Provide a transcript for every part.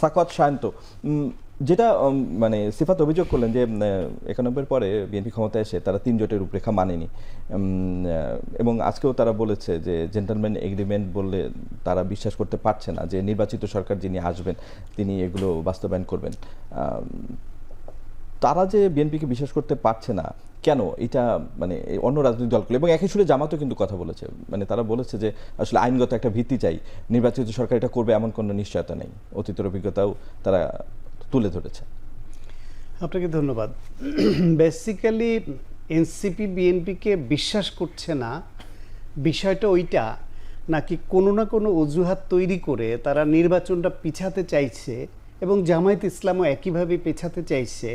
সাকত শান্ত যেটা মানে সিফাত অভিযোগ করলেন যে একানব্বইয়ের পরে বিএনপি ক্ষমতায় এসে তারা তিন জোটের রূপরেখা মানেনি। এবং আজকেও তারা বলেছে যে জেন্টালম্যান এগ্রিমেন্ট বললে তারা বিশ্বাস করতে পারছে না যে, নির্বাচিত সরকার যিনি আসবেন, তিনি এগুলো বাস্তবায়ন করবেন। তারা যে বিএনপিকে বিশ্বাস করতে পারছে না, কেন? এটা মানে অন্য রাজনৈতিক দলগুলো। এবং একই সুরে জামাতও কিন্তু কথা বলেছে। মানে তারা বলেছে যে, আসলে আইনগত একটা ভিত্তি চাই। নির্বাচিত সরকার এটা করবে এমন কোনো নিশ্চয়তা নেই। অতীতের অভিজ্ঞতাও তারা তুলে ধরেছে। আপনাকে ধন্যবাদ। বেসিক্যালি এনসিপি বিএনপিকে বিশ্বাস করছে না, বিষয়টা ওইটা, নাকি কোনো না কোনো অজুহাত তৈরি করে তারা নির্বাচনটা পিছাতে চাইছে এবং জামায়াত ইসলামও একইভাবে পেছাতে চাইছে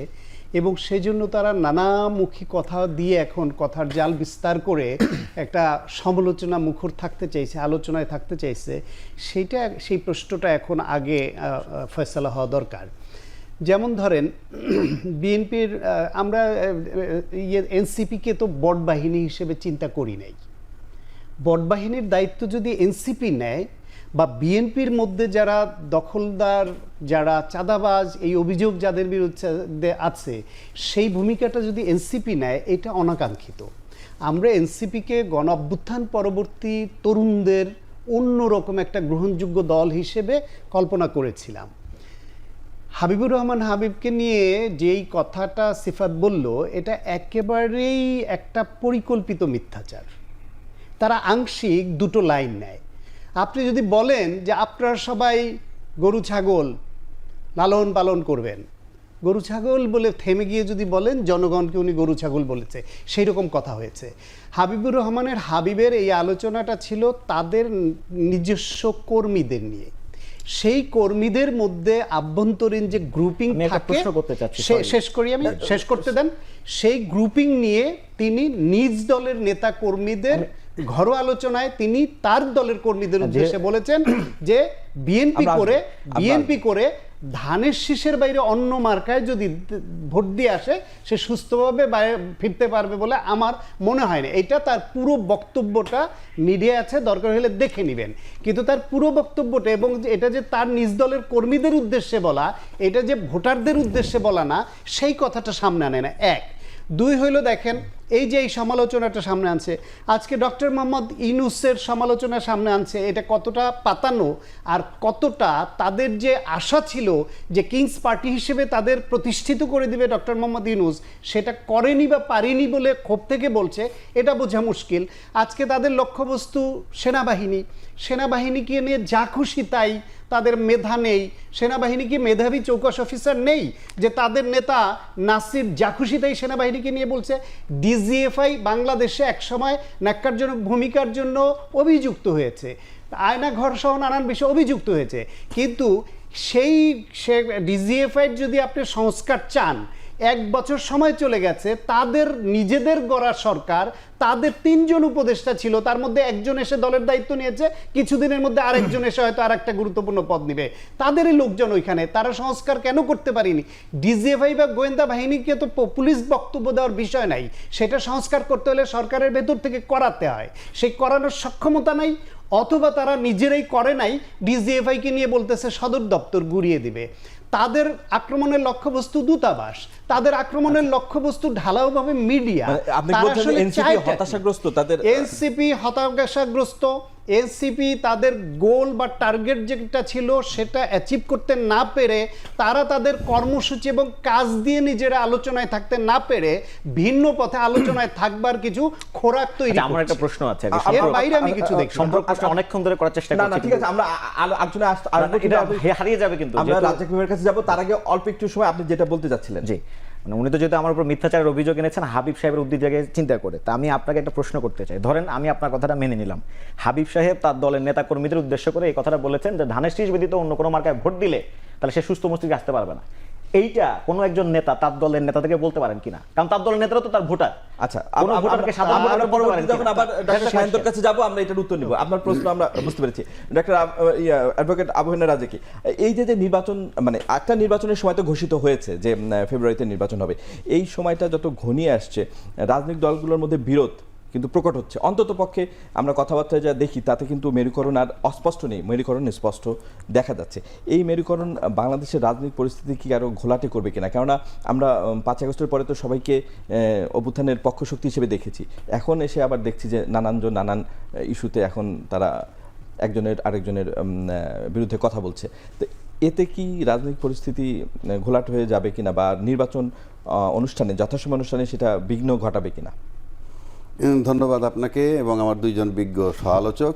এবং সেজন্য তারা নানামুখী কথা দিয়ে এখন কথার জাল বিস্তার করে একটা সমালোচনা মুখর থাকতে চাইছে, আলোচনায় থাকতে চাইছে। সেইটা, সেই প্রশ্নটা এখন আগে ফয়সালা হওয়া দরকার। যেমন ধরেন, বিএনপির আমরা ইয়ে এনসিপিকে তো বট বাহিনী হিসেবে চিন্তা করি নাই। বট বাহিনীর দায়িত্ব যদি এনসিপি নেয় বা বিএনপির মধ্যে যারা দখলদার, যারা চাঁদাবাজ, এই অভিযোগ যাদের বিরুদ্ধে আছে, সেই ভূমিকাটা যদি এনসিপি নেয়, এটা অনাকাঙ্ক্ষিত। আমরা এনসিপিকে গণ অভ্যুত্থান পরবর্তী তরুণদের অন্যরকম একটা গ্রহণযোগ্য দল হিসেবে কল্পনা করেছিলাম। হাবিবুর রহমান হাবিবকে নিয়ে যেই কথাটা সিফাত বলল, এটা একেবারেই একটা পরিকল্পিত মিথ্যাচার। তারা আংশিক দুটো লাইন নেয়। আপনি যদি বলেন যে আপনারা সবাই গরু ছাগল লালন পালন করবেন গরু ছাগল বলে থেমে গিয়ে যদি বলেন জনগণকে উনি গরু ছাগল বলেছে। সেই রকম কথা হয়েছে। হাবিবুর রহমানের হাবিবের এই আলোচনাটা ছিল তাদের নিজস্ব কর্মীদের নিয়ে। সেই কর্মীদের মধ্যে আভ্যন্তরীণ যে গ্রুপিং থাকে প্রশ্ন করতে চাচ্ছি, শেষ করি আমি শেষ করতে দেন। সেই গ্রুপিং নিয়ে তিনি নিজ দলের নেতা কর্মীদের ঘরোয়া আলোচনায় তিনি তার দলের কর্মীদের উদ্দেশ্যে বলেছেন যে বিএনপি করে বিএনপি করে ধানের শীষের বাইরে অন্য মার্কায় যদি ভোট দিয়ে আসে সে সুস্থভাবে বাইরে ফিরতে পারবে বলে আমার মনে হয় না। এটা তার পুরো বক্তব্যটা মিডিয়া আছে দরকার হলে দেখে নেবেন। কিন্তু তার পুরো বক্তব্যটা এবং এটা যে তার নিজ দলের কর্মীদের উদ্দেশ্যে বলা এটা যে ভোটারদের উদ্দেশ্যে বলা না সেই কথাটা সামনে আনে না। এক। দুই হইল দেখেন এই যে এই সমালোচনাটা সামনে আনছে, আজকে ডক্টর মোহাম্মদ ইনুসের সমালোচনা সামনে আনছে, এটা কতটা পাতানো আর কতটা তাদের যে আশা ছিল যে কিংস পার্টি হিসেবে তাদের প্রতিষ্ঠিত করে দিবে ডক্টর মোহাম্মদ ইনুস সেটা করেনি বা পারেনি বলে ক্ষোভ থেকে বলছে, এটা বোঝা মুশকিল। আজকে তাদের লক্ষ্যবস্তু সেনাবাহিনী সেনাবাহিনীকে নিয়ে যা খুশি তাই তাদের মেধা নেই, সেনাবাহিনী কি মেধাবী চৌকস অফিসার নেই যে তাদের নেতা নাসির যা খুশি জাখুশিতাই সেনাবাহিনীকে নিয়ে বলছে ডিজিএফআই বাংলাদেশে একসময় ন্যাক্কারজনক ভূমিকার জন্য অভিযুক্ত হয়েছে। আয়না ঘর সহ নানান বিষয়ে অভিযুক্ত হয়েছে। কিন্তু সেই সে ডিজিএফআইয়ের যদি আপনি সংস্কার চান এক বছর সময় চলে গেছে, তাদের, নিজেদের গড়া সরকার, তাদের তিনজন উপদেষ্টা ছিল, তার মধ্যে একজন এসে দলের দায়িত্ব নিয়েছে, কিছুদিনের মধ্যে আরেকজন এসে হয়তো আর একটা গুরুত্বপূর্ণ পদ নিবে। তাদেরই লোকজন ওইখানে, তারা সংস্কার কেন করতে পারেনি? ডিজিএফআই বা গোয়েন্দা বাহিনীকে তো পুলিশ বক্তব্য দেওয়ার বিষয় নাই, সেটা সংস্কার করতে হলে সরকারের ভেতর থেকে করাতে হয়। সেই করানোর সক্ষমতা নাই, অথবা তারা নিজেরাই করে নাই ডিজিএফআইকে নিয়ে বলতেছে সদর দপ্তর গুড়িয়ে দিবে। তাদের আক্রমণের লক্ষ্যবস্তু দূতাবাস তাদের আক্রমণের লক্ষ্যবস্তু ঢালাওভাবে মিডিয়া। মানে এনসিপি হতাশাগ্রস্ত তাদের এনসিপি হতাশাগ্রস্ত এনসিপি তাদের গোল বা টার্গেট যেটা ছিল সেটা অ্যাচিভ করতে না পেরে তারা তাদের কর্মসূচি এবং কাজ দিয়ে নিজেরা আলোচনায় থাকতে না পেরে ভিন্ন পথে আলোচনায় থাকবার কিছু খোরাক তৈরি আচ্ছা, আমার একটা প্রশ্ন আছে এর বাইরে আমি কিছু দেখি সম্পর্ক অনেকক্ষণ ধরে করার চেষ্টা না না ঠিক আছে আমরা আ- আ- আসতে হারিয়ে যাবে কিন্তু আমরা রাজ্জাক কাছে যাব তার আগে অল্প একটু সময় আপনি যেটা বলতে যাচ্ছিলেন জি। মানে উনি তো যেহেতু আমার উপর মিথ্যাচারের অভিযোগ এনেছেন, হাবিব সাহেবের উদ্যোগে চিন্তা করে। তা আমি আপনাকে একটা প্রশ্ন করতে চাই। ধরেন আমি আপনার কথাটা মেনে নিলাম। হাবিব সাহেব তার দলের নেতা কর্মীদের উদ্দেশ্য করে এই কথাটা বলেছেন যে, ধানের শীষ ব্যতীত অন্য কোনো মার্কায় ভোট দিলে তাহলে সে সুস্থ মস্তিষ্কে আসতে পারবে না। এইটা কোনো একজন নেতা তার দলের নেতা থেকে বলতে পারেন কিনা? কারণ তার দলের নেতারা তো তার ভোটার। আচ্ছা যখন আবার কাছে যাব আমরা এটার উত্তর নিব। আপনার প্রশ্ন আমরা বুঝতে পেরেছি। ডক্টর অ্যাডভোকেট আবহানা রাজেকি এই যে যে নির্বাচন মানে একটা নির্বাচনের সময় তো ঘোষিত হয়েছে যে ফেব্রুয়ারিতে নির্বাচন হবে। এই সময়টা যত ঘনিয়ে আসছে রাজনৈতিক দলগুলোর মধ্যে বিরোধ কিন্তু প্রকট হচ্ছে। অন্তত পক্ষে আমরা কথাবার্তায় যা দেখি, তাতে কিন্তু মেরুকরণ আর অস্পষ্ট নেই। মেরুকরণ স্পষ্ট দেখা যাচ্ছে। এই মেরুকরণ বাংলাদেশের রাজনৈতিক পরিস্থিতি কি আরও ঘোলাটে করবে কিনা? কেননা আমরা পাঁচ আগস্টের পরে তো সবাইকে অভ্যুত্থানের পক্ষ শক্তি হিসেবে দেখেছি। এখন এসে আবার দেখছি যে নানানজন নানান ইস্যুতে এখন তারা একজনের আরেকজনের বিরুদ্ধে কথা বলছে। তো এতে কি রাজনৈতিক পরিস্থিতি ঘোলাট হয়ে যাবে কিনা বা নির্বাচন অনুষ্ঠানে, যথাসময় অনুষ্ঠানে সেটা বিঘ্ন ঘটাবে কিনা? ধন্যবাদ আপনাকে এবং আমার দুইজন বিজ্ঞ সহালোচক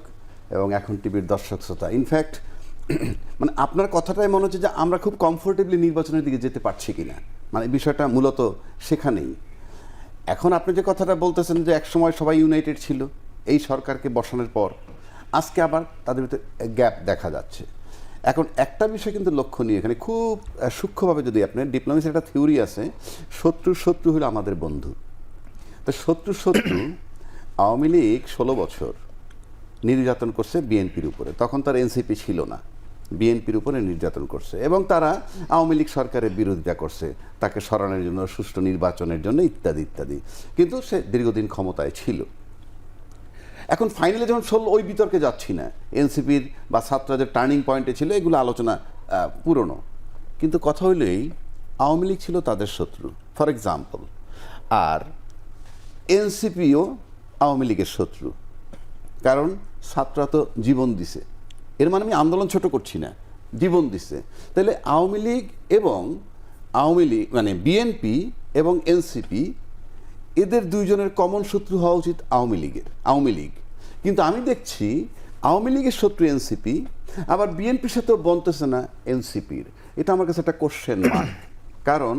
এবং এখন টিভির দর্শক শ্রোতা। ইনফ্যাক্ট মানে আপনার কথাটাই মনে হচ্ছে যে আমরা খুব কমফোর্টেবলি নির্বাচনের দিকে যেতে পারছি কিনা। মানে বিষয়টা মূলত সেখানেই। এখন আপনি যে কথাটা বলতেছেন যে একসময় সবাই ইউনাইটেড ছিল, এই সরকারকে বসানোর পর আজকে আবার তাদের ভিতরে গ্যাপ দেখা যাচ্ছে। এখন একটা বিষয় কিন্তু লক্ষণীয়, এখানে খুব সূক্ষ্মভাবে যদি আপনি ডিপ্লোমেসির একটা থিওরি আছে, শত্রুর শত্রু হলো আমাদের বন্ধু। শত্রু শত্রু আওয়ামী লীগ ষোলো বছর নির্যাতন করছে বিএনপির উপরে। তখন তার এনসিপি ছিল না। বিএনপির উপরে নির্যাতন করছে এবং তারা আওয়ামী লীগ সরকারের বিরোধিতা করছে, তাকে সরানোর জন্য, সুষ্ঠু নির্বাচনের জন্য ইত্যাদি ইত্যাদি। কিন্তু সে দীর্ঘদিন ক্ষমতায় ছিল। এখন ফাইনালে যখন ষোলো, ওই বিতর্কে যাচ্ছি না। এনসিপির বা ছাত্রদের টার্নিং পয়েন্টে ছিল, এগুলো আলোচনা পুরনো। কিন্তু কথা হইল এই আওয়ামী লীগ ছিল তাদের শত্রু। ফর এক্সাম্পল আর এনসিপিও আওয়ামী লীগের শত্রু। কারণ ছাত্ররা তো জীবন দিছে। এর মানে আমি আন্দোলন ছোট করছি না, জীবন দিছে। তাহলে আওয়ামী লীগ এবং আওয়ামী লীগ মানে বিএনপি এবং এনসিপি, এদের দুইজনের কমন শত্রু হওয়া উচিত আওয়ামী লীগের, আওয়ামী লীগ। কিন্তু আমি দেখছি আওয়ামী লীগের শত্রু এনসিপি, আবার বিএনপির সাথেও বনতেছে না এনসিপির। এটা আমার কাছে একটা কোশ্চেন মার্ক কারণ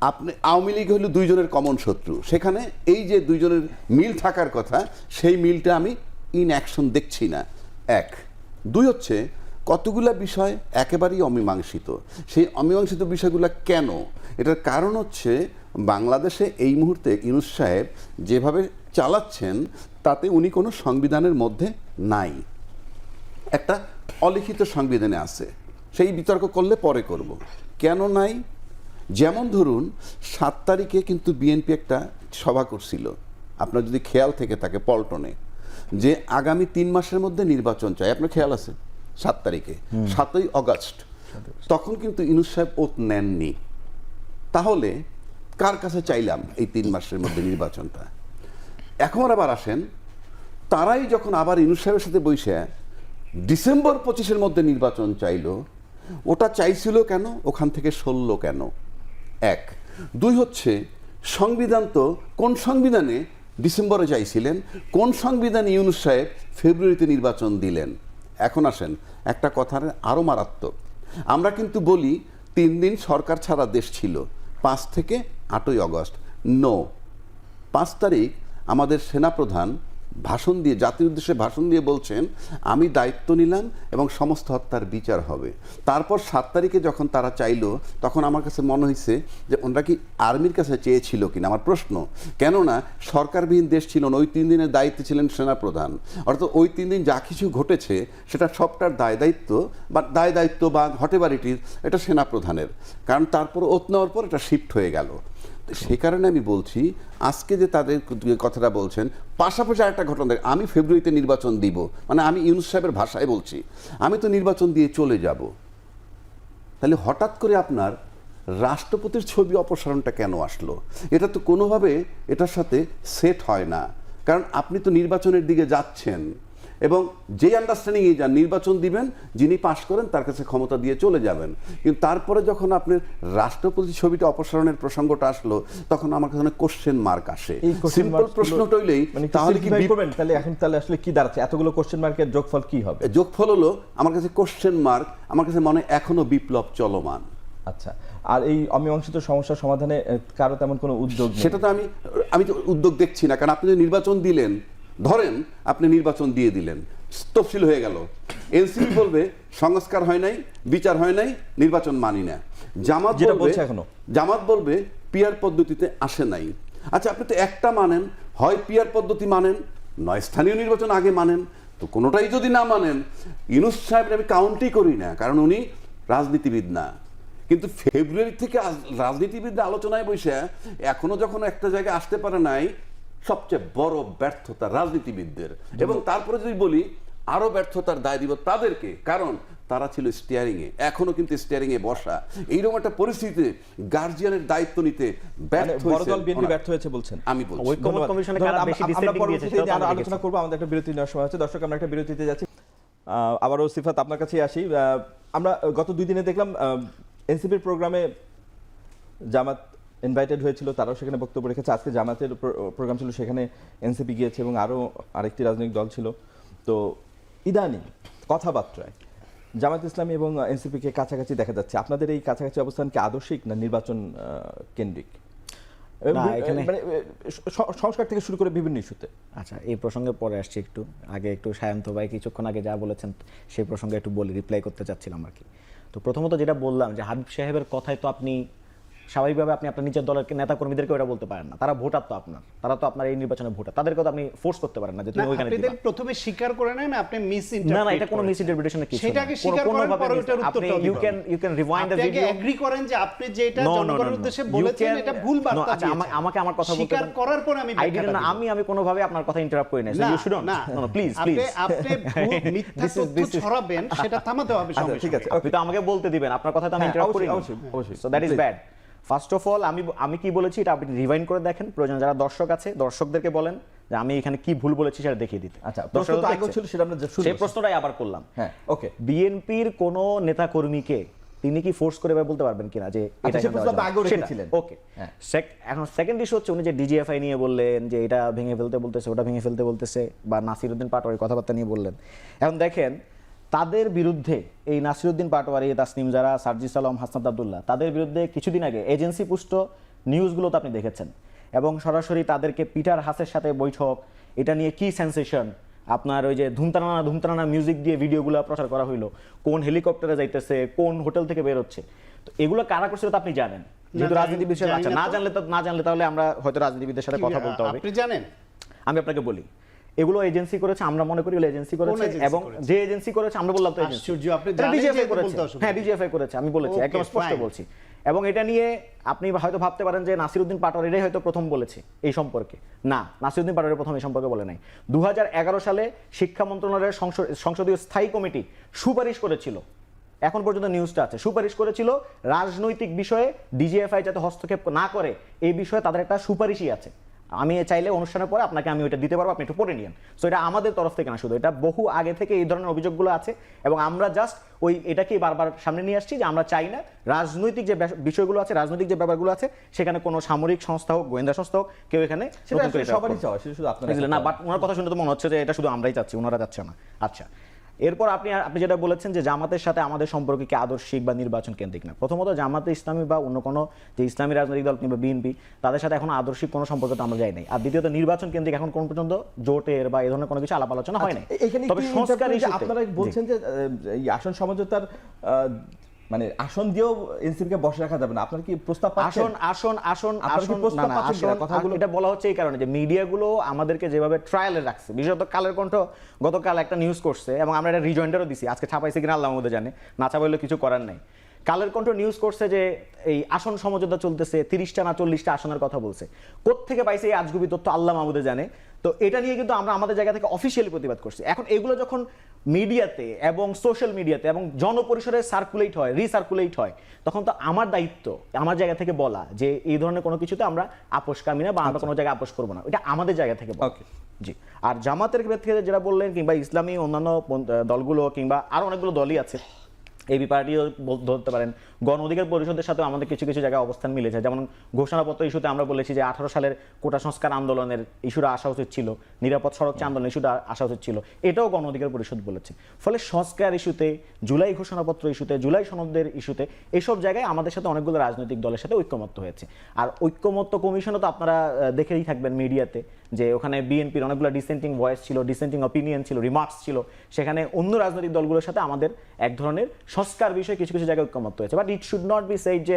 আপনি, আওয়ামী লীগ হলো দুইজনের কমন শত্রু। সেখানে এই যে দুইজনের মিল থাকার কথা, সেই মিলটা আমি ইন অ্যাকশন দেখছি না। এক। দুই হচ্ছে, কতগুলা বিষয় একেবারেই অমীমাংসিত। সেই অমীমাংসিত বিষয়গুলো কেন? এটার কারণ হচ্ছে, বাংলাদেশে এই মুহূর্তে ইউনুস সাহেব যেভাবে চালাচ্ছেন, তাতে উনি কোনো সংবিধানের মধ্যে নাই। একটা অলিখিত সংবিধানে আছে। সেই বিতর্ক করলে পরে করব। কেন নাই? যেমন ধরুন সাত তারিখে কিন্তু বিএনপি একটা সভা করছিল। আপনার যদি খেয়াল থেকে থাকে পল্টনে যে আগামী তিন মাসের মধ্যে নির্বাচন চাই। আপনার খেয়াল আছে? সাত তারিখে। সাতই অগাস্ট। তখন কিন্তু ইনুস সাহেব ওত নেননি। তাহলে কার কাছে চাইলাম এই তিন মাসের মধ্যে নির্বাচনটা? এখন আবার আসেন তারাই যখন আবার ইনুস সাহেবের সাথে বসে ডিসেম্বর পঁচিশের মধ্যে নির্বাচন চাইলো ওটা চাইছিল কেন? ওখান থেকে সরল কেন? এক। দুই হচ্ছে, সংবিধান তো কোন সংবিধানে ডিসেম্বরে চাইছিলেন, কোন সংবিধানে ইউনুস সাহেব ফেব্রুয়ারিতে নির্বাচন দিলেন? এখন আসেন, একটা কথার আরও মারাত্মক। আমরা কিন্তু বলি, তিন দিন সরকার ছাড়া দেশ ছিল, পাঁচ থেকে আটই অগস্ট। নো, পাঁচ তারিখ আমাদের সেনাপ্রধান ভাষণ দিয়ে, জাতির উদ্দেশ্যে ভাষণ দিয়ে বলছেন, আমি দায়িত্ব নিলাম এবং সমস্ত হত্যার বিচার হবে। তারপর সাত তারিখে যখন তারা চাইলো, তখন আমার কাছে মনে হয়েছে যে ওনারা কি আর্মির কাছে চেয়েছিল কিনা? আমার প্রশ্ন, কেননা সরকারবিহীন দেশ ছিল না, ওই তিন দিনের দায়িত্বে ছিলেন সেনাপ্রধান। অর্থাৎ ওই তিন দিন যা কিছু ঘটেছে, সেটা সবটার দায় দায়িত্ব, বা দায় দায়িত্ব বা হটেবারিটির এটা সেনাপ্রধানের। কারণ তারপর ওত নেওয়ার পর এটা শিফট হয়ে গেল। সেই কারণে আমি বলছি, আজকে যে তাদের কথাটা বলছেন, পাশাপাশি একটা ঘটনা দেখ, আমি ফেব্রুয়ারিতে নির্বাচন দিব মানে আমি ইউনুস সাহেবের ভাষায় বলছি, আমি তো নির্বাচন দিয়ে চলে যাব। তাহলে হঠাৎ করে আপনার রাষ্ট্রপতির ছবি অপসারণটা কেন আসলো? এটা তো কোনোভাবে এটার সাথে সেট হয় না। কারণ আপনি তো নির্বাচনের দিকে যাচ্ছেন। এবং যেই আন্ডারস্ট্যান্ডিংয়ে যান নির্বাচন দিবেন যিনি পাশ করেন তার কাছে ক্ষমতা দিয়ে চলে যাবেন। কিন্তু তারপরে যখন আপনার রাষ্ট্রপতি ছবিটা অপসারণের প্রসঙ্গটা আসলো তখন আমার কাছে কোশ্চেন মার্ক আসে। সিম্পল প্রশ্নটা হইলেই মানে তাহলে কি করবেন? তাহলে এখন তাহলে আসলে কি দাঁড়াচ্ছে? এতগুলো কোশ্চেন মার্কের যোগফল কি হবে? যোগফল হলো আমার কাছে কোশ্চেন মার্ক আমার কাছে মনে হয় এখনও বিপ্লব চলমান। আচ্ছা আর এই অমীমাংসিত সমস্যার সমাধানে কারও তেমন কোনো উদ্যোগ সেটা তো আমি আমি তো উদ্যোগ দেখছি না কারণ আপনি যে নির্বাচন দিলেন ধরেন আপনি নির্বাচন দিয়ে দিলেন তফসিল হয়ে গেল। এনসিপি বলবে সংস্কার হয় নাই বিচার হয় নাই নির্বাচন মানি না। জামাত বলবে এখনও। জামাত বলবে পিয়ার পদ্ধতিতে আসে নাই। আচ্ছা আপনি তো একটা মানেন হয় পিয়ার পদ্ধতি মানেন নয় স্থানীয় নির্বাচন আগে মানেন তো কোনোটাই যদি না মানেন ইউনুস সাহেব আমি কাউন্টই করি না কারণ উনি রাজনীতিবিদ না। কিন্তু ফেব্রুয়ারি থেকে রাজনীতিবিদরা আলোচনায় বসে এখনও যখন একটা জায়গায় আসতে পারে নাই সবচেয়ে বড় ব্যর্থতা রাজনীতিবিদদের। এবং তারপরে যদি বলি আরও ব্যর্থতার দায় দিব তাদেরকে কারণ তারা ছিল স্টিয়ারিং এ এখনও কিন্তু স্টিয়ারিং এ বসা। এইরকম একটা পরিস্থিতিতে গার্জিয়ানের দায়িত্ব নিতে মানে ব্যর্থ বড় দল বিএনপি ব্যর্থ হয়েছে বলছেন। আমি বলছি। ঐক্যমত ধন্যবাদ। কমিশনে কারা বেশি আমরা- আলোচনা। করব আমাদের একটা বিরতি নেওয়ার সময় হচ্ছে। দর্শক আমরা একটা বিরতিতে যাচ্ছি। আহ, আবারও সিফাত আপনার কাছেই আসি। আহ, আমরা গত দুই দিনে দেখলাম এনসিপির প্রোগ্রামে জামাত ইনভাইটেড হয়েছিল তারাও সেখানে বক্তব্য রেখেছে। আজকে জামাতের প্রোগ্রাম ছিল সেখানে এনসিপি গিয়েছে এবং আরও আরেকটি রাজনৈতিক দল ছিল। তো ইদানি কথাবার্তায় জামাত ইসলামী এবং এনসিপিকে কাছাকাছি দেখা যাচ্ছে। আপনাদের এই কাছাকাছি অবস্থান কি আদর্শিক না নির্বাচন কেন্দ্রিক? মানে সংস্কার থেকে শুরু করে বিভিন্ন ইস্যুতে। আচ্ছা এই প্রসঙ্গে পরে আসছি একটু। আগে একটু সায়ন্ত ভাই কিছুক্ষণ আগে যা বলেছেন সেই প্রসঙ্গে একটু বলি রিপ্লাই করতে চাচ্ছিলাম আর কি। তো প্রথমত যেটা বললাম যে হাবিব সাহেবের কথায় তো আপনি স্বাভাবিকভাবে আপনি আপনার নিজের দলের নেতা কর্মীদেরকে ওটা বলতে পারেন না। তারা ভোটার তো আপনার। তারা তো আপনার এই নির্বাচনে ভোটার। তাদেরকে তো আপনি ফোর্স করতে পারেন না যে তুমি ওইখানে আপনি দিবা। প্রথমে স্বীকার করে নেন আপনি মিস না না এটা কোনো মিস ইন্টারপ্রিটেশনের কিছু সেটাকে স্বীকার কোনো- কোনোভাবে পরে ওটার আপনি you can you can rewind the আপনি ভিডিও এগ্রি করেন যে আপনি যেটা no, no, জনগণের উদ্দেশ্যে বলেছেন এটা ভুল বার্তা আচ্ছা, আমা- আমাকে আমার কথা বলতে স্বীকার করার পর আমি ব্যাখ্যাটা didn't- দিব। আমি আমি কোনোভাবে আপনার কথা ইন্টারাপ্ট করি না না, ইউ শুডন্ট না। নো প্লিজ আপনি প্লিজ আপনি ভুল মিথ্যা তথ্য ছড়াবেন সেটা থামাতে হবে আচ্ছা, সঙ্গে ঠিক আছে। আপনি তো আমাকে বলতে দিবেন। আপনার কথা তো আমি হ্যাঁ, ইন্টারাপ্ট করি অবশ্যই, অবশ্যই, অবশ্যই। So that is bad first of all আমি আমি কি বলেছি এটা আপনি রিভাইন্ড করে দেখেন। প্রয়োজন যারা দর্শক আছে দর্শকদেরকে বলেন যে আমি এখানে কি ভুল বলেছি সেটা দেখিয়ে দিতে। আচ্ছা। ছিল সেটা আমরা সেই প্রশ্নটাই আবার করলাম। হ্যাঁ ওকে বিএনপির কোন নেতা কর্মীকে তিনি কি ফোর্স করে বলতে পারবেন কিনা যে আচ্ছা, আগেও রেখেছিলেন। ওকে হ্যাঁ। এখন সেকেন্ড ইস্যু হচ্ছে উনি যে ডিজিএফআই নিয়ে বললেন যে এটা ভেঙে ফেলতে বলতেছে ওটা ভেঙে ফেলতে বলতেছে বা নাসিরউদ্দিন পাটোয়ারি কথাবার্তা নিয়ে বললেন। এখন দেখেন তাদের বিরুদ্ধে এই নাসিরউদ্দিন পাটোয়ারি তাসনিম যারা সার্জিস আলম হাসনাত আবদুল্লাহ তাদের বিরুদ্ধে কিছুদিন আগে এজেন্সি পুষ্ট নিউজগুলো তো আপনি দেখেছেন। এবং সরাসরি তাদেরকে পিটার হাসের সাথে বৈঠক এটা নিয়ে কি সেন্সেশন আপনার ওই যে ধুমতানানা ধুমতানানা মিউজিক দিয়ে ভিডিওগুলো প্রচার করা হইল কোন হেলিকপ্টারে যাইতেছে কোন হোটেল থেকে বের হচ্ছে তো এগুলো কারা করছে তো আপনি জানেন। যেহেতু জানি- রাজনীতি বিষয় আচ্ছা না জানলে তো না জানলে তাহলে আমরা হয়তো রাজনীতিবিদদের সাথে কথা বলতে হবে। আপনি জানেন? আমি আপনাকে বলি এগুলো এজেন্সি করেছে আমরা মনে করি এগুলো এজেন্সি করেছে এবং যে এজেন্সি করেছে আমরা বললাম তো এজেন্সি আশ্চর্য, আপনি ডিজিএফআই করেছে। হ্যাঁ। ডিজিএফআই করেছে আমি বলেছি একদম স্পষ্ট বলছি। এবং এটা নিয়ে আপনি হয়তো ভাবতে পারেন যে নাসিরউদ্দিন পাটোয়ারিরাই হয়তো প্রথম বলেছে এই সম্পর্কে। না নাসিরউদ্দিন পাটোয়ারি প্রথম এই সম্পর্কে বলে নাই। দু হাজার এগারো সালে শিক্ষা মন্ত্রণালয়ের সংসদীয় স্থায়ী কমিটি সুপারিশ করেছিল। এখন পর্যন্ত নিউজটা আছে। সুপারিশ করেছিল রাজনৈতিক বিষয়ে ডিজিএফআই যাতে হস্তক্ষেপ না করে এই বিষয়ে তাদের একটা সুপারিশই আছে। আমি চাইলে অনুষ্ঠানের পরে আপনাকে আমি ওইটা দিতে পারব আপনি একটু পড়ে নিন সো এটা আমাদের তরফ থেকে না শুধু এটা বহু আগে থেকে এই ধরনের অভিযোগগুলো আছে এবং আমরা জাস্ট ওই এটাকেই বারবার সামনে নিয়ে আসছি যে আমরা চাই না রাজনৈতিক যে বিষয়গুলো আছে রাজনৈতিক যে ব্যাপারগুলো আছে সেখানে কোনো সামরিক সংস্থা হোক গোয়েন্দা সংস্থা হোক কেউ এখানে সবারই চাওয়া শুধু আপনার না বাট ওনার কথা শুনে তো মনে হচ্ছে যে এটা শুধু আমরাই চাচ্ছি ওনারা যাচ্ছে না। আচ্ছা। এরপর আপনি আপনি যেটা বলেছেন যে জামাতের সাথে আমাদের সম্পর্ক কি আদর্শিক বা নির্বাচন কেন্দ্রিক না। প্রথমত জামাতে ইসলামী বা অন্য কোনো যে ইসলামী রাজনৈতিক দল কিংবা বিএনপি তাদের সাথে এখন আদর্শিক কোনো সম্পর্ক তো আমরা যাই নাই। আর দ্বিতীয়ত নির্বাচন কেন্দ্রিক এখন কোন পর্যন্ত জোটের বা এই ধরনের কোনো কিছু আলাপ আলোচনা হয় নাই। এ- তবে সংস্কার আপনারা বলছেন যে আসন সমঝোতার আহ, মানে আসন দিয়েও এনসিপিকে বসে রাখা যাবে না। আপনার কি প্রস্তাব আসন আসন আসন আসন না, না, আসন- কথাগুলো- এটা বলা হচ্ছে এই কারণে যে মিডিয়াগুলো আমাদেরকে যেভাবে ট্রায়ালে রাখছে বিশেষত কালের কণ্ঠ গতকাল একটা নিউজ করছে এবং আমরা এটা রিজয়েন্ডারও দিছি আজকে ছাপাইছে কিনা আল্লাহ আমাদের জানে না ছাপাইলে কিছু করার নাই। কালের কণ্ঠ নিউজ করছে যে এই আসন সমঝোতা চলতেছে তিরিশটা না চল্লিশটা আসনের কথা বলছে। কোত্থেকে পাইছে এই আজগুবি তথ্য আল্লাহ মাহমুদে জানে। তো এটা নিয়ে কিন্তু আমরা আমাদের জায়গা থেকে অফিসিয়ালি প্রতিবাদ করছি। এখন এগুলো যখন মিডিয়াতে এবং সোশ্যাল মিডিয়াতে এবং জনপরিসরে সার্কুলেট হয় রিসার্কুলেট হয় তখন তো আমার দায়িত্ব আমার জায়গা থেকে বলা যে এই ধরনের কোনো কিছুতে আমরা আপোষকামী না বা আমরা কোনো জায়গায় আপোষ করব না। এটা আমাদের জায়গা থেকে বলা। জি। আর জামাতের ক্ষেত্রে যেটা বললেন কিংবা ইসলামী অন্যান্য দলগুলো কিংবা আরও অনেকগুলো দলই আছে এবি পার্টিও ধরতে পারেন। গণ অধিকার পরিষদের সাথে আমাদের কিছু কিছু জায়গায় অবস্থান মিলেছে। যেমন ঘোষণাপত্র ইস্যুতে আমরা বলেছি যে আঠারো সালের কোটা সংস্কার আন্দোলনের ইস্যুটা আসা উচিত ছিল। নিরাপদ সড়ক আন্দোলন ইস্যুটা আসা উচিত ছিল। এটাও গণ অধিকার পরিষদ বলেছে। ফলে সংস্কার ইস্যুতে, জুলাই ঘোষণাপত্র ইস্যুতে, জুলাই সনদের ইস্যুতে এসব জায়গায় আমাদের সাথে অনেকগুলো রাজনৈতিক দলের সাথে ঐক্যমত্য হয়েছে। আর ঐক্যমত্য কমিশনও তো আপনারা দেখেই থাকবেন মিডিয়াতে। যে ওখানে বিএনপির অনেকগুলো ডিসেন্টিং ভয়েস ছিল ডিসেন্টিং অপিনিয়ন ছিল রিমার্কস ছিল, সেখানে অন্য রাজনৈতিক দলগুলোর সাথে আমাদের এক ধরনের সংস্কার বিষয়ে কিছু কিছু জায়গায় ঐক্যমত্য হয়েছে but it should not be said যে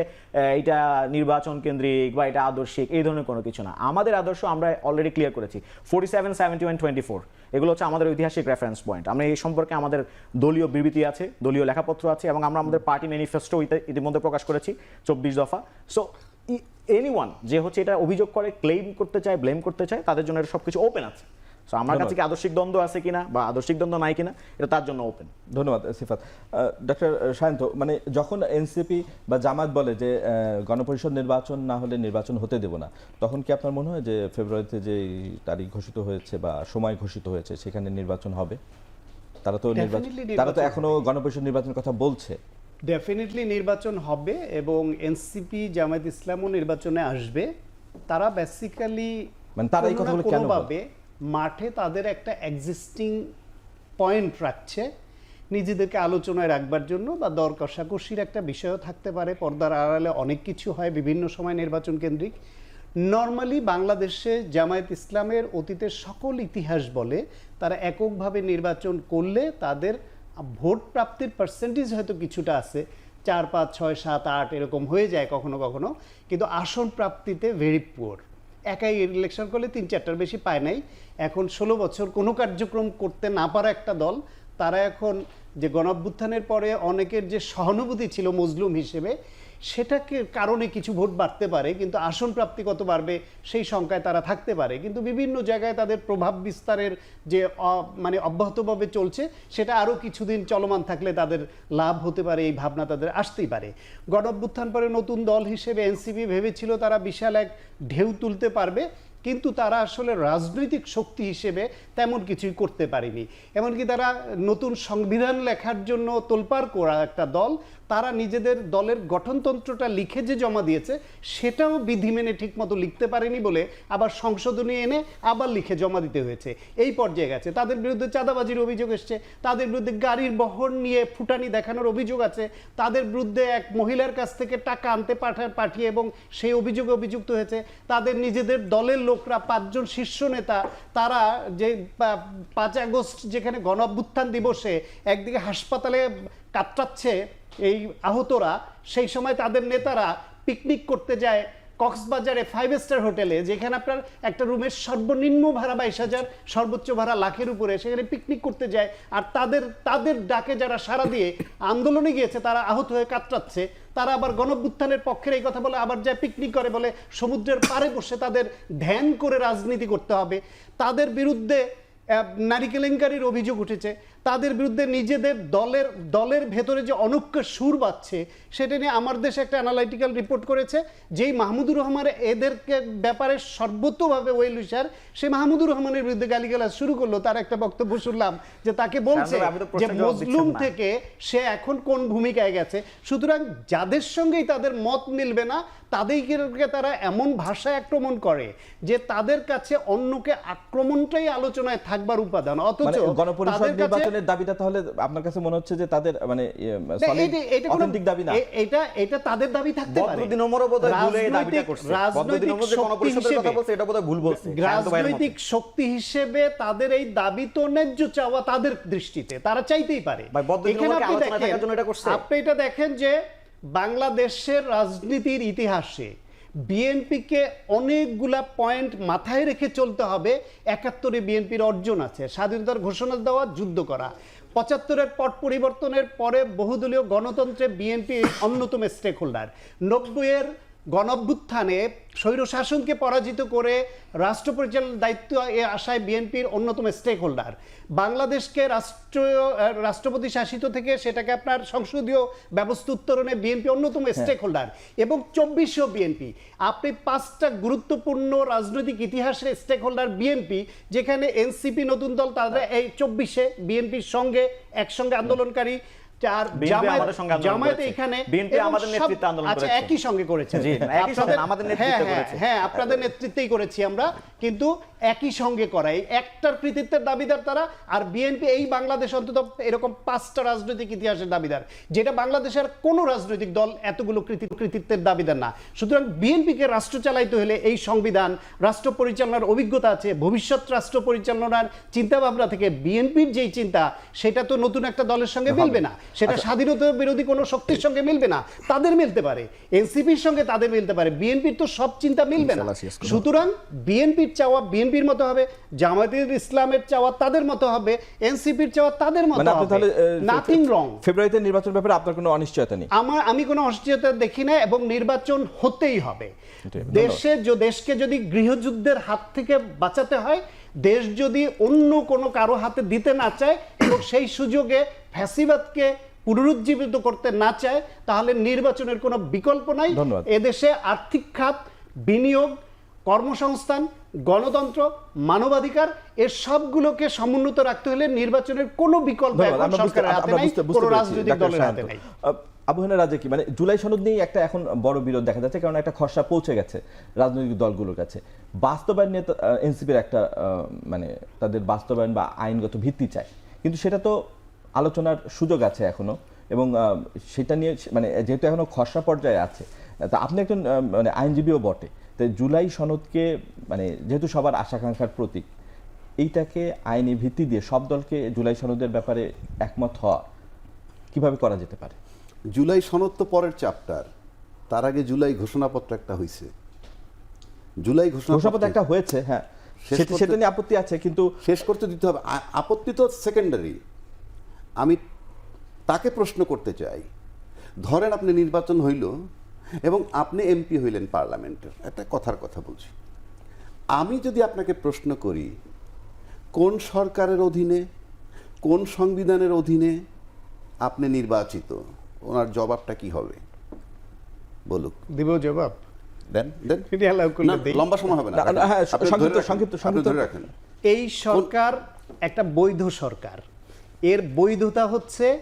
এটা নির্বাচন কেন্দ্রিক বা এটা আদর্শিক, এই ধরনের কোনো কিছু না। আমাদের আদর্শ আমরা অলরেডি ক্লিয়ার করেছি। Forty seven seventy one twenty four এগুলো হচ্ছে আমাদের ঐতিহাসিক রেফারেন্স পয়েন্ট আমরা এই সম্পর্কে আমাদের দলীয় বিবৃতি আছে, দলীয় লেখাপত্র আছে এবং আমরা আমাদের পার্টি ম্যানিফেস্টো ইতিমধ্যে প্রকাশ করেছি, চব্বিশ দফা। সো এনিওয়ান যে হচ্ছে এটা অভিযোগ করে ক্লেম করতে চায় ব্লেম করতে চায় তাদের জন্য এটা সবকিছু ওপেন আছে। সো আমার কাছে কি আদর্শিক দ্বন্দ্ব আছে কিনা বা আদর্শিক দ্বন্দ্ব নাই কিনা এটা তার জন্য ওপেন ধন্যবাদ সিফাত। ডক্টর সায়ন্ত মানে যখন এনসিপি বা জামাত বলে যে আহ, গণপরিষদ নির্বাচন না হলে নির্বাচন হতে দেব না তখন কি আপনার মনে হয় যে ফেব্রুয়ারিতে যে তারিখ ঘোষিত হয়েছে বা সময় ঘোষিত হয়েছে সেখানে নির্বাচন হবে? তারা তো নির্বাচন তারা তো এখনও গণপরিষদ নির্বাচনের কথা বলছে। ডেফিনেটলি নির্বাচন হবে এবং এনসিপি জামায়াত ইসলামও নির্বাচনে আসবে। তারা বেসিক্যালি মানে তারা এই কথাগুলো কেন বলে? মাঠে তাদের একটা এক্সিস্টিং পয়েন্ট রাখছে নিজেদেরকে আলোচনায় রাখবার জন্য বা দর কষাকষির একটা বিষয়ও থাকতে পারে। পর্দার আড়ালে অনেক কিছু হয় বিভিন্ন সময় নির্বাচন কেন্দ্রিক। নর্মালি বাংলাদেশে জামায়াত ইসলামের অতীতের সকল ইতিহাস বলে তারা এককভাবে নির্বাচন করলে তাদের ভোট প্রাপ্তির পার্সেন্টেজ হয়তো কিছুটা আছে। চার, পাঁচ, ছয়, সাত, আট এরকম হয়ে যায় কখনো কখনো। কিন্তু আসন প্রাপ্তিতে ভেরি পুয়ার একাই ইলেকশন করলে তিন, চারটার বেশি পায় নাই। এখন ষোলো বছর কোনো কার্যক্রম করতে না পারা একটা দল, তারা এখন যে গণঅভ্যুত্থানের পরে অনেকের যে সহানুভূতি ছিল মজলুম হিসেবে সেটাকে কারণে কিছু ভোট বাড়তে পারে, কিন্তু আসন প্রাপ্তি কত বাড়বে সেই সংখ্যায় তারা থাকতে পারে। কিন্তু বিভিন্ন জায়গায় তাদের প্রভাব বিস্তারের যে মানে অব্যাহতভাবে চলছে, সেটা আরও কিছুদিন চলমান থাকলে তাদের লাভ হতে পারে, এই ভাবনা তাদের আসতেই পারে। গণঅভ্যুত্থান পরে নতুন দল হিসেবে এনসিপি ভেবেছিল তারা বিশাল এক ঢেউ তুলতে পারবে, কিন্তু তারা আসলে রাজনৈতিক শক্তি হিসেবে তেমন কিছুই করতে পারেনি। এমনকি তারা নতুন সংবিধান লেখার জন্য তোলপাড় করা একটা দল তারা নিজেদের দলের গঠনতন্ত্রটা লিখে যে জমা দিয়েছে, সেটাও বিধি মেনে ঠিকমতো লিখতে পারেনি বলে আবার সংশোধনী এনে আবার লিখে জমা দিতে হয়েছে। এই পর্যায়ে গেছে। তাদের বিরুদ্ধে চাঁদাবাজির অভিযোগ এসছে। তাদের বিরুদ্ধে গাড়ির বহর নিয়ে ফুটানি দেখানোর অভিযোগ আছে। তাদের বিরুদ্ধে এক মহিলার কাছ থেকে টাকা আনতে পাঠা- পাঠিয়ে এবং সেই অভিযোগে অভিযুক্ত হয়েছে। তাদের নিজেদের দলের লোকরা পাঁচজন শীর্ষ নেতা, তারা যে পাঁচ আগস্ট যেখানে গণ দিবসে একদিকে হাসপাতালে কাতরাচ্ছে এই আহতরা সেই সময় তাদের নেতারা পিকনিক করতে যায় কক্সবাজারে ফাইভ স্টার হোটেলে, যেখানে আপনার একটা রুমের সর্বনিম্ন ভাড়া বাইশ হাজার, সর্বোচ্চ ভাড়া লাখের উপরে সেখানে পিকনিক করতে যায়। আর তাদের তাদের ডাকে যারা সারা দিয়ে আন্দোলনে গিয়েছে, তারা আহত হয়ে কাতরাচ্ছে। তারা আবার গণভ্যুত্থানের পক্ষের এই কথা বলে আবার যায় পিকনিক করে বলে সমুদ্রের পাড়ে বসে তাদের ধ্যান করে রাজনীতি করতে হবে। তাদের বিরুদ্ধে নারী কেলেঙ্কারির অভিযোগ উঠেছে। তাদের বিরুদ্ধে নিজেদের দলের দলের ভেতরে যে অনৈক্য সুর বাচ্ছে সেটা নিয়ে আমার দেশে একটা অ্যানালাইটিক্যাল রিপোর্ট করেছে যেই মাহমুদুর রহমান এদেরকে ব্যাপারে সর্বতভাবে ওয়েল উইশার সে মাহমুদুর রহমানের বিরুদ্ধে গালিগালাজ শুরু করল তার একটা বক্তব্য শুনলাম যে তাকে বলছে আপনি তো যে মজলুম থেকে সে এখন কোন ভূমিকায় গেছে সুতরাং যাদের সঙ্গেই তাদের মত মিলবে না তাদেরকে তারা এমন ভাষায় আক্রমণ করে যে তাদের কাছে অন্যকে আক্রমণটাই আলোচনায় থাকবার উপাদান অথচ মানে গণপরিষদ তাদের কাছে নির্বাচনের দাবিটা তাহলে আপনার কাছে মনে হচ্ছে যে তাদের মানে কোনো- অথেন্টিক দাবি না? এটা এটা তাদের দাবি থাকতে পারে। বদরুদ্দিন ওমরও বোধহয় ভুলে এই দাবিটা রাজনৈতিক- করছে। বদরুদ্দিন রাজনৈতিক ওমর যে শক্তি গণপরিষদের কথা হিসেবে- বলছে এটা বোধহয় ভুল বলছে। রাজনৈতিক শক্তি হিসেবে তাদের এই দাবি তো ন্যায্য চাওয়া তাদের দৃষ্টিতে। তারা চাইতেই পারে। ভাই, বদরুদ্দিন এখানে ওমরকে আপনি দেখেন- থাকার জন্য এটা করছে? আপনি এটা দেখেন যে বাংলাদেশের রাজনীতির ইতিহাসে বিএনপিকে অনেকগুলা পয়েন্ট মাথায় রেখে চলতে হবে। একাত্তরে বিএনপির অর্জন আছে। স্বাধীনতার ঘোষণা দেওয়া, যুদ্ধ করা। পঁচাত্তরের পট পরিবর্তনের পরে বহুদলীয় গণতন্ত্রে বিএনপি অন্যতম স্টেক হোল্ডার নব্বইয়ের গণঅভ্যুত্থানে স্বৈরশাসনকে পরাজিত করে রাষ্ট্র পরিচালনার দায়িত্ব এ আশায় বিএনপির অন্যতম স্টেক হোল্ডার বাংলাদেশকে রাষ্ট্রীয় আহ, রাষ্ট্রপতি শাসিত থেকে সেটাকে আপনার সংসদীয় ব্যবস্থা উত্তরণে বিএনপি অন্যতম স্টেক হোল্ডার এবং চব্বিশশো বিএনপি। আপনি পাঁচটা গুরুত্বপূর্ণ রাজনৈতিক ইতিহাসের স্টেক হোল্ডার বিএনপি যেখানে এনসিপি নতুন দল তারা এই চব্বিশে বিএনপির সঙ্গে একসঙ্গে আন্দোলনকারী। জামায়াত। এখানে আমাদের নেতৃত্বে আন্দোলন আচ্ছা করেছে। একই সঙ্গে করেছে জি, একই সঙ্গে আমাদের নেতৃত্বে হ্যাঁ, হ্যাঁ, করেছে। হ্যাঁ আপনাদের নেতৃত্বেই করেছি আমরা কিন্তু একই সঙ্গে করা এই একটার কৃতিত্বের দাবিদার তারা আর বিএনপি এই বাংলাদেশ অন্তত এরকম পাঁচটা রাজনৈতিক ইতিহাসের দাবিদার যেটা বাংলাদেশের কোনো রাজনৈতিক দল এতগুলো কৃতি- কৃতিত্বের দাবিদার না সুতরাং বিএনপিকে রাষ্ট্র চালাইতে হলে এই সংবিধান রাষ্ট্র পরিচালনার অভিজ্ঞতা আছে ভবিষ্যৎ রাষ্ট্র পরিচালনার চিন্তা ভাবনা থেকে বিএনপির যেই চিন্তা সেটা তো নতুন একটা দলের সঙ্গে মিলবে না সেটা আচ্ছা। স্বাধীনতা বিরোধী কোনো শক্তির সঙ্গে মিলবে না তাদের মিলতে পারে। এনসিপির সঙ্গে তাদের মিলতে পারে। বিএনপির তো সব চিন্তা মিলবে না। সুতরাং বিএনপির চাওয়া বিএনপির মতো হবে জামায়াতের ইসলামের চাওয়া তাদের মতো হবে এনসিপির চাওয়া তাদের মতো মানে হবে। তাহলে নাথিং রং ফেব্রুয়ারিতে নির্বাচন ব্যাপারে আপনার কোনো অনিশ্চয়তা নেই? আমার আমি কোনো অনিশ্চয়তা দেখি না এবং নির্বাচন হতেই হবে। দেশে যে- দেশকে যদি গৃহযুদ্ধের হাত থেকে বাঁচাতে হয় দেশ যদি অন্য কোনো কারও হাতে দিতে না চায় এবং সেই সুযোগে ফ্যাসিবাদকে পুনরুজ্জীবিত করতে না চায় তাহলে নির্বাচনের কোনো বিকল্প নাই। এদেশে আর্থিক খাত বিনিয়োগ কর্মসংস্থান গণতন্ত্র মানবাধিকার এর সবগুলোকে সমুন্নত রাখতে হলে নির্বাচনের কোনো বিকল্প এখন সরকারের হাতে নাই বুঝতে বুঝতে কোনো রাজনৈতিক দলের হাতে নাই। আহ, আবু হানা রাজা কি? মানে জুলাই সনদ নিয়ে একটা এখন বড় বিরোধ দেখা যাচ্ছে কারণ একটা খসড়া পৌঁছে গেছে রাজনৈতিক দলগুলোর কাছে। বাস্তবায়ন নিয়ে এনসিপির একটা মানে তাদের বাস্তবায়ন বা আইনগত ভিত্তি চায় কিন্তু সেটা তো আলোচনার সুযোগ আছে এখনও এবং সেটা নিয়ে মানে যেহেতু এখনও খসড়া পর্যায়ে আছে তা আপনি একজন মানে আইনজীবীও বটে। তো জুলাই সনদকে মানে যেহেতু সবার আশাকাঙ্ক্ষার প্রতীক এইটাকে আইনি ভিত্তি দিয়ে সব দলকে জুলাই সনদের ব্যাপারে একমত হওয়া কীভাবে করা যেতে পারে? জুলাই সনদ তো পরের চ্যাপ্টার তার আগে জুলাই ঘোষণাপত্র একটা হয়েছে জুলাই ঘোষণাপত্র একটা হয়েছে হ্যাঁ। সেটা- নিয়ে আপত্তি আছে কিন্তু শেষ করতে দিতে হবে। আপত্তি তো সেকেন্ডারি আমি তাকে প্রশ্ন করতে চাই। ধরেন আপনি নির্বাচন হইল এবং আপনি এমপি হইলেন পার্লামেন্টের। একটা কথার কথা বলছি। আমি যদি আপনাকে প্রশ্ন করি কোন সরকারের অধীনে কোন সংবিধানের অধীনে আপনি নির্বাচিত? ওনার জবাবটা কি হবে? বলুক। দিব জবাব? দেন দেন। লম্বা সময় হবে না হ্যাঁ, সংক্ষিপ্ত, সংক্ষিপ্ত, সংক্ষিপ্ত। ধরে রাখেন। এই সরকার একটা বৈধ সরকার। এর বৈধতা হচ্ছে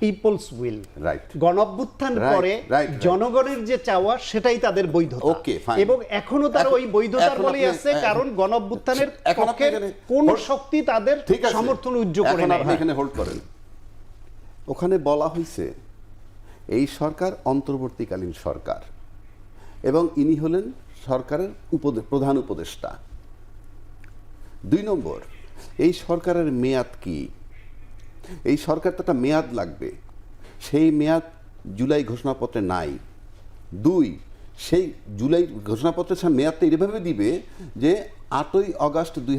পিপলস উইল Right. গণঅভ্যুত্থান পরে right, right. জনগণের যে চাওয়া সেটাই তাদের বৈধতা। ওকে. এবং এখনও তার ওই বৈধতার বলেই আছে কারণ গণঅভ্যুত্থানের পক্ষে কোন শক্তি তাদের সমর্থন উজ্জ করে না এখানে হোল্ড করেন। ওখানে বলা হয়েছে এই সরকার অন্তর্বর্তীকালীন সরকার এবং ইনি হলেন সরকারের প্রধান উপদেষ্টা। দুই নম্বর, এই সরকারের মেয়াদ কি? এই সরকার তো একটা মেয়াদ লাগবে। সেই মেয়াদ জুলাই ঘোষণাপত্রে নাই। দুই, সেই জুলাই ঘোষণাপত্রের মেয়াদটা এভাবে দিবে যে আটই আগস্ট দুই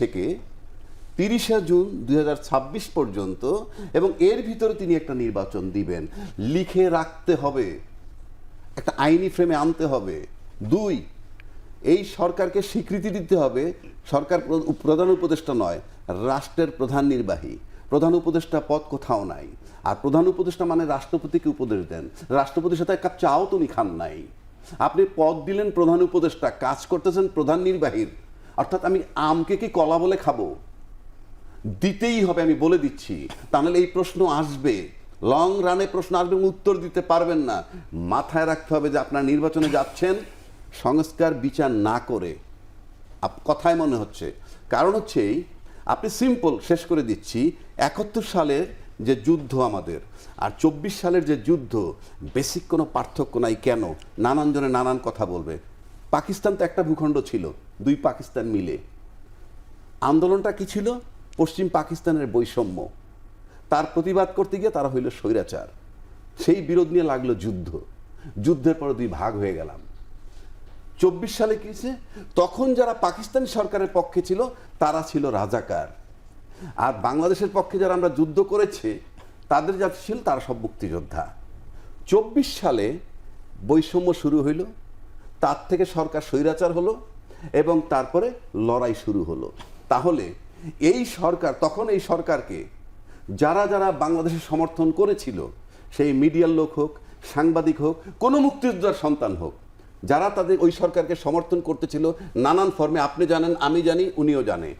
থেকে তিরিশে জুন দুই হাজার ছাব্বিশ পর্যন্ত এবং এর ভিতরে তিনি একটা নির্বাচন দিবেন। লিখে রাখতে হবে। একটা আইনি ফ্রেমে আনতে হবে। দুই, এই সরকারকে স্বীকৃতি দিতে হবে। সরকার প্রধান উপদেষ্টা নয়, রাষ্ট্রের প্রধান নির্বাহী। প্রধান উপদেষ্টা পদ কোথাও নাই। আর প্রধান উপদেষ্টা মানে রাষ্ট্রপতিকে উপদেশ দেন। রাষ্ট্রপতির সাথে এক কাপ চাও তুমি খান নাই। আপনি পদ দিলেন প্রধান উপদেষ্টা, কাজ করতেছেন প্রধান নির্বাহীর। অর্থাৎ আমি আমকে কি কলা বলে খাব? দিতেই হবে, আমি বলে দিচ্ছি। তাহলে এই প্রশ্ন আসবে। লং রানে প্রশ্ন আসবে উত্তর দিতে পারবেন না। মাথায় রাখতে হবে যে আপনার নির্বাচনে যাচ্ছেন, সংস্কার বিচার না করে। কথায় মনে হচ্ছে। কারণ হচ্ছে আপনি সিম্পল শেষ করে দিচ্ছি। একাত্তর সালের যে যুদ্ধ আমাদের, আর চব্বিশ সালের যে যুদ্ধ, বেসিক কোনো পার্থক্য নাই কেন? নানান জনে নানান কথা বলবে। পাকিস্তান তো একটা ভূখণ্ড ছিল, দুই পাকিস্তান মিলে। আন্দোলনটা কি ছিল? পশ্চিম পাকিস্তানের বৈষম্য। তার প্রতিবাদ করতে গিয়ে তারা হইল স্বৈরাচার। সেই বিরোধ নিয়ে লাগল যুদ্ধ। যুদ্ধের পরে দুই ভাগ হয়ে গেলাম। চব্বিশ সালে কি তখন যারা পাকিস্তানি সরকারের পক্ষে ছিল, তারা ছিল রাজাকার। আর বাংলাদেশের পক্ষে যারা আমরা যুদ্ধ করেছে, তাদের যা ছিল, তারা সব মুক্তিযোদ্ধা। চব্বিশ সালে বৈষম্য শুরু হইল, তার থেকে সরকার স্বৈরাচার হলো, এবং তারপরে লড়াই শুরু হলো। তাহলে এই সরকার, তখন এই সরকারকে যারা যারা বাংলাদেশের সমর্থন করেছিল, সেই মিডিয়ার লোক হোক, সাংবাদিক হোক, কোনো মুক্তিযোদ্ধার সন্তান হোক, যারা তাদের ওই সরকারকে সমর্থন করতেছিল, নানান ফর্মে, আপনি জানেন, আমি জানি, উনিও জানে।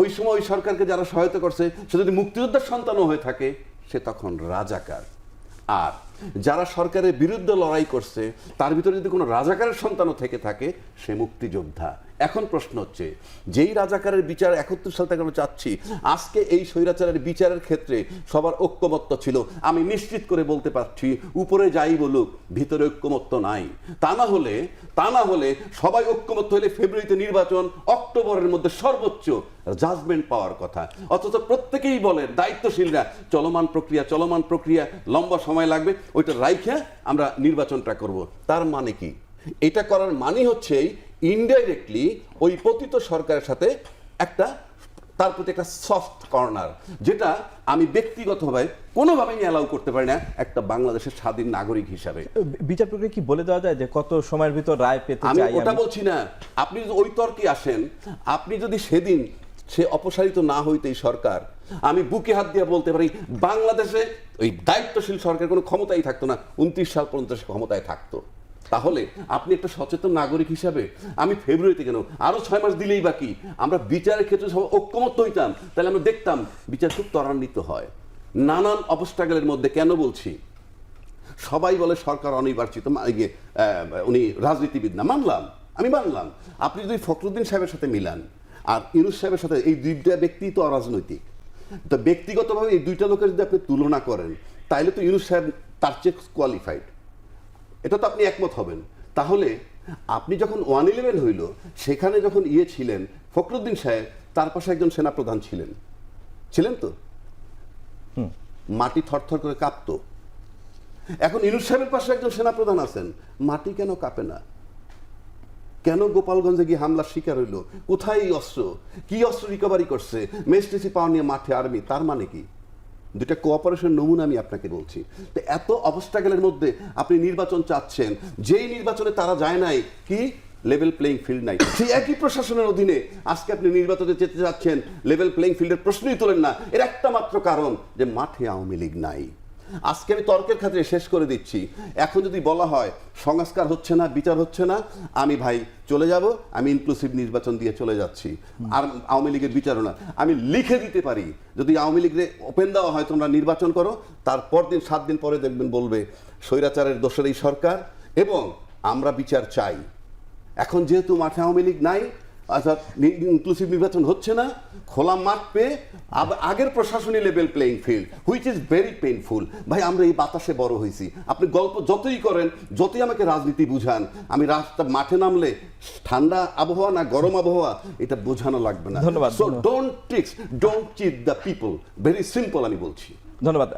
ওই সময় ওই সরকারকে যারা সহায়তা করছে, সে যদি মুক্তিযোদ্ধার সন্তানও হয়ে থাকে, সে তখন রাজাকার। আর যারা সরকারের বিরুদ্ধে লড়াই করছে, তার ভিতরে যদি কোনো রাজাকারের সন্তানও থেকে থাকে, সে মুক্তিযোদ্ধা। এখন প্রশ্ন হচ্ছে, যেই রাজাকারের বিচার একাত্তর সাল থেকে আমরা চাচ্ছি, আজকে এই স্বৈরাচারের বিচারের ক্ষেত্রে সবার ঐক্যমত্য ছিল। আমি নিশ্চিত করে বলতে পারছি, উপরে যাই বলুক, ভিতরে ঐক্যমত্য নাই। তা না হলে, তা না হলে সবাই ঐক্যমত্য হলে ফেব্রুয়ারিতে নির্বাচন, অক্টোবরের মধ্যে সর্বোচ্চ জাজমেন্ট পাওয়ার কথা। অথচ প্রত্যেকেই বলেন দায়িত্বশীলরা, চলমান প্রক্রিয়া চলমান প্রক্রিয়া, লম্বা সময় লাগবে, ওইটা রাইখা আমরা নির্বাচনটা করব। তার মানে কি? এটা করার মানে হচ্ছে ইনডাইরেক্টলি ওই পতিত সরকারের সাথে একটা তার প্রতি একটা সফট কর্নার যেটা আমি ব্যক্তিগতভাবে কোনোভাবেই অ্যালাউ করতে পারি না একটা বাংলাদেশের স্বাধীন নাগরিক হিসাবে। বিচার প্রক্রিয়া কি বলে দেওয়া যায় যে কত সময়ের ভিতর রায় পেতে আমি ওটা বলছি না। আপনি যদি ওই তর্কে আসেন আপনি যদি সেদিন সে অপসারিত না হইতেই সরকার আমি বুকে হাত দিয়ে বলতে পারি বাংলাদেশে ওই দায়িত্বশীল সরকার কোনো ক্ষমতাই থাকতো না। উনত্রিশ সাল পর্যন্ত সে ক্ষমতায় থাকতো। তাহলে আপনি একটা সচেতন নাগরিক হিসাবে আমি ফেব্রুয়ারিতে কেন? আরও ছয় মাস দিলেই বাকি আমরা বিচারের ক্ষেত্রে সব ঐক্যমত হইতাম। তাহলে আমরা দেখতাম বিচার খুব ত্বরান্বিত হয়। নানান অবস্ট্রাগলের মধ্যে কেন বলছি? সবাই বলে সরকার অনির্বাচিত ইয়ে, উনি রাজনীতিবিদ না। মানলাম আমি মানলাম। আপনি যদি ফখরুদ্দিন সাহেবের সাথে মিলান আর ইউনুস সাহেবের সাথে এই দুইটা ব্যক্তি তো অরাজনৈতিক। তো ব্যক্তিগতভাবে এই দুইটা লোকের যদি আপনি তুলনা করেন তাইলে তো ইউনুস সাহেব তার চেয়ে কোয়ালিফাইড এটা তো আপনি একমত হবেন। তাহলে আপনি যখন ওয়ান ইলেভেন হইল সেখানে যখন ইয়ে ছিলেন ফখরুদ্দিন সাহেব তার পাশে একজন সেনাপ্রধান ছিলেন। ছিলেন তো? মাটি থরথর করে কাঁপতো। এখন ইনুস সাহেবের পাশে একজন সেনাপ্রধান আছেন। মাটি কেন কাঁপে না? কেন গোপালগঞ্জে গিয়ে হামলার শিকার হইল? কোথায় এই অস্ত্র? কি অস্ত্র রিকভারি করছে? মেস্টেসি পাওয়ার নিয়ে মাঠে আর্মি তার মানে কি? দুটা কোঅপারেশন নমুনা আমি আপনাকে বলছি। তো এত অবস্ট্রাগলের মধ্যে আপনি নির্বাচন চাচ্ছেন, যেই নির্বাচনে তারা যায় নাই, কি? লেভেল প্লেইং ফিল্ড নাই। সেই একই প্রশাসনের অধীনে আজকে আপনি নির্বাচনে যেতে চাচ্ছেন লেভেল প্লেইং ফিল্ডের প্রশ্নই তোলেন না। এর একটা মাত্র কারণ যে মাঠে আওয়ামী লীগ নাই। আজকে আমি তর্কের খাতিরে শেষ করে দিচ্ছি। এখন যদি বলা হয় সংস্কার হচ্ছে না, বিচার হচ্ছে না, আমি ভাই চলে যাব, আমি ইনক্লুসিভ নির্বাচন দিয়ে চলে যাচ্ছি। আর আওয়ামী লীগের বিচারও না। আমি লিখে দিতে পারি, যদি আওয়ামী লীগের ওপেন দেওয়া হয় তোমরা নির্বাচন করো, তারপর দিন, সাত দিন পরে দেখবেন বলবে, স্বৈরাচারের দোষের এই সরকার এবং আমরা বিচার চাই। এখন যেহেতু মাঠে আওয়ামী লীগ নাই অর্থাৎ ইনক্লুসিভ নির্বাচন হচ্ছে না খোলা মাঠ পেয়ে আগের প্রশাসনী level playing field which is very painful ভাই আমরা এই বাতাসে বড় হয়েছি। আপনি গল্প যতই করেন যতই আমাকে রাজনীতি বুঝান আমি রাস্তা মাঠে নামলে ঠান্ডা আবহাওয়া না গরম আবহাওয়া এটা বোঝানো লাগবে না। ধন্যবাদ, so don't tricks don't cheat the people very simple আমি বলছি। ধন্যবাদ